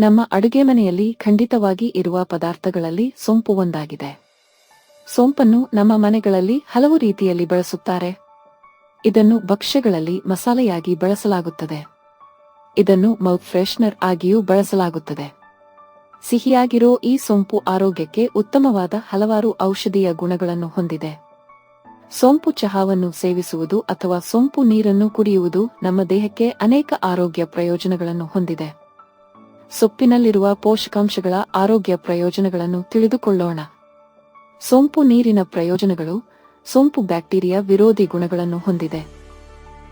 ನಮ್ಮ ಅಡುಗೆ ಮನೆಯಲ್ಲಿ ಖಂಡಿತವಾಗಿ ಇರುವ ಪದಾರ್ಥಗಳಲ್ಲಿ ಸೋಂಪು ಒಂದಾಗಿದೆ. ಸೋಂಪನ್ನು ನಮ್ಮ ಮನೆಗಳಲ್ಲಿ ಹಲವು ರೀತಿಯಲ್ಲಿ ಬಳಸುತ್ತಾರೆ. ಇದನ್ನು ಭಕ್ಷ್ಯಗಳಲ್ಲಿ ಮಸಾಲೆಯಾಗಿ ಬಳಸಲಾಗುತ್ತದೆ. ಇದನ್ನು ಮೌತ್ ಫ್ರೆಶ್ನರ್ ಆಗಿಯೂ ಬಳಸಲಾಗುತ್ತದೆ. ಸಿಹಿಯಾಗಿರೋ ಈ ಸೋಂಪು ಆರೋಗ್ಯಕ್ಕೆ ಉತ್ತಮವಾದ ಹಲವಾರು ಔಷಧೀಯ ಗುಣಗಳನ್ನು ಹೊಂದಿದೆ. ಸೋಂಪು ಚಹಾವನ್ನು ಸೇವಿಸುವುದು ಅಥವಾ ಸೋಂಪು ನೀರನ್ನು ಕುಡಿಯುವುದು ನಮ್ಮ ದೇಹಕ್ಕೆ ಅನೇಕ ಆರೋಗ್ಯ ಪ್ರಯೋಜನಗಳನ್ನು ಹೊಂದಿದೆ. ಸೊಪ್ಪಿನಲ್ಲಿರುವ ಪೋಷಕಾಂಶಗಳ ಆರೋಗ್ಯ ಪ್ರಯೋಜನಗಳನ್ನು ತಿಳಿದುಕೊಳ್ಳೋಣ. ಸೋಂಪು ನೀರಿನ ಪ್ರಯೋಜನಗಳು ಸೋಂಪು ಬ್ಯಾಕ್ಟೀರಿಯಾ ವಿರೋಧಿ ಗುಣಗಳನ್ನು ಹೊಂದಿದೆ.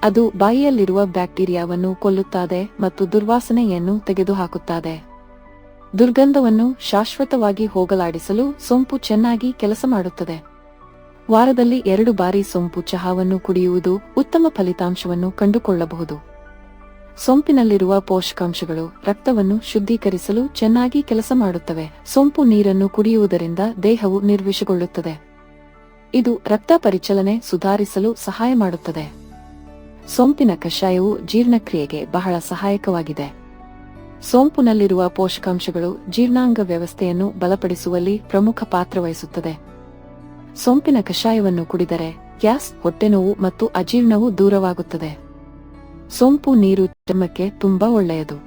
ಅದು ಬಾಯಿಯಲ್ಲಿರುವ ಬ್ಯಾಕ್ಟೀರಿಯಾವನ್ನು ಕೊಲ್ಲುತ್ತದೆ ಮತ್ತು ದುರ್ವಾಸನೆಯನ್ನು ತೆಗೆದುಹಾಕುತ್ತದೆ. ದುರ್ಗಂಧವನ್ನು ಶಾಶ್ವತವಾಗಿ ಹೋಗಲಾಡಿಸಲು ಸೋಂಪು ಚೆನ್ನಾಗಿ ಕೆಲಸ ಮಾಡುತ್ತದೆ. ವಾರದಲ್ಲಿ ಎರಡು ಬಾರಿ ಸೋಂಪು ಚಹಾವನ್ನು ಕುಡಿಯುವುದು ಉತ್ತಮ ಫಲಿತಾಂಶವನ್ನು ಕಂಡುಕೊಳ್ಳಬಹುದು. ಸೋಂಪಿನಲ್ಲಿರುವ ಪೋಷಕಾಂಶಗಳು ರಕ್ತವನ್ನು ಶುದ್ಧೀಕರಿಸಲು ಚೆನ್ನಾಗಿ ಕೆಲಸ ಮಾಡುತ್ತವೆ. ಸೋಂಪು ನೀರನ್ನು ಕುಡಿಯುವುದರಿಂದ ದೇಹವು ನಿರ್ವಿಷಗೊಳ್ಳುತ್ತದೆ. ಇದು ರಕ್ತ ಪರಿಚಲನೆ ಸುಧಾರಿಸಲು ಸಹಾಯ ಮಾಡುತ್ತದೆ. ಸೋಂಪಿನ ಕಷಾಯವು ಜೀರ್ಣಕ್ರಿಯೆಗೆ ಬಹಳ ಸಹಾಯಕವಾಗಿದೆ. ಸೋಂಪುನಲ್ಲಿರುವ ಪೋಷಕಾಂಶಗಳು ಜೀರ್ಣಾಂಗ ವ್ಯವಸ್ಥೆಯನ್ನು ಬಲಪಡಿಸುವಲ್ಲಿ ಪ್ರಮುಖ ಪಾತ್ರ ವಹಿಸುತ್ತದೆ. ಸೋಂಪಿನ ಕಷಾಯವನ್ನು ಕುಡಿದರೆ ಗ್ಯಾಸ್ ಹೊಟ್ಟೆನೋವು ಮತ್ತು ಅಜೀರ್ಣವು ದೂರವಾಗುತ್ತದೆ. ಸೋಂಪು ನೀರು ಚರ್ಮಕ್ಕೆ ತುಂಬಾ ಒಳ್ಳೆಯದು.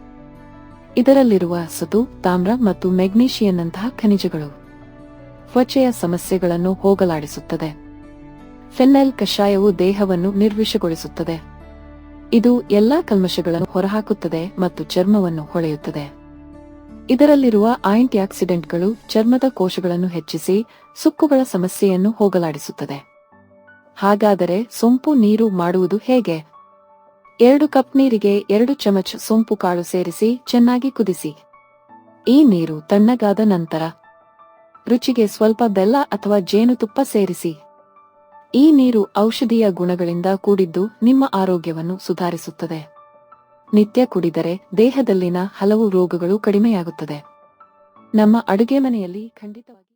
ಇದರಲ್ಲಿರುವ ಸತು ತಾಮ್ರ ಮತ್ತು ಮೆಗ್ನೀಷಿಯನ್ನಂತಹ ಖನಿಜಗಳು ತ್ವಚೆಯ ಸಮಸ್ಯೆಗಳನ್ನು ಹೋಗಲಾಡಿಸುತ್ತದೆ. ಫೆನ್ನೆಲ್ ಕಷಾಯವು ದೇಹವನ್ನು ನಿರ್ವಿಷಗೊಳಿಸುತ್ತದೆ. ಇದು ಎಲ್ಲಾ ಕಲ್ಮಶಗಳನ್ನು ಹೊರಹಾಕುತ್ತದೆ ಮತ್ತು ಚರ್ಮವನ್ನು ಹೊಳೆಯುತ್ತದೆ. ಇದರಲ್ಲಿರುವ ಆಂಟಿ ಆಕ್ಸಿಡೆಂಟ್ಗಳು ಚರ್ಮದ ಕೋಶಗಳನ್ನು ಹೆಚ್ಚಿಸಿ ಸುಕ್ಕುಗಳ ಸಮಸ್ಯೆಯನ್ನು ಹೋಗಲಾಡಿಸುತ್ತದೆ. ಹಾಗಾದರೆ ಸೊಂಪು ನೀರು ಮಾಡುವುದು ಹೇಗೆ? ಎರಡು ಕಪ್ ನೀರಿಗೆ ಎರಡು ಚಮಚ ಸೋಂಪು ಕಾಳು ಸೇರಿಸಿ ಚೆನ್ನಾಗಿ ಕುದಿಸಿ. ಈ ನೀರು ತಣ್ಣಗಾದ ನಂತರ ರುಚಿಗೆ ಸ್ವಲ್ಪ ಬೆಲ್ಲ ಅಥವಾ ಜೇನುತುಪ್ಪ ಸೇರಿಸಿ. ಈ ನೀರು ಔಷಧೀಯ ಗುಣಗಳಿಂದ ಕೂಡಿದ್ದು ನಿಮ್ಮ ಆರೋಗ್ಯವನ್ನು ಸುಧಾರಿಸುತ್ತದೆ. ನಿತ್ಯ ಕುಡಿದರೆ ದೇಹದಲ್ಲಿನ ಹಲವು ರೋಗಗಳು ಕಡಿಮೆಯಾಗುತ್ತದೆ. ನಮ್ಮ ಅಡುಗೆ ಮನೆಯಲ್ಲಿ ಖಂಡಿತವಾಗಿ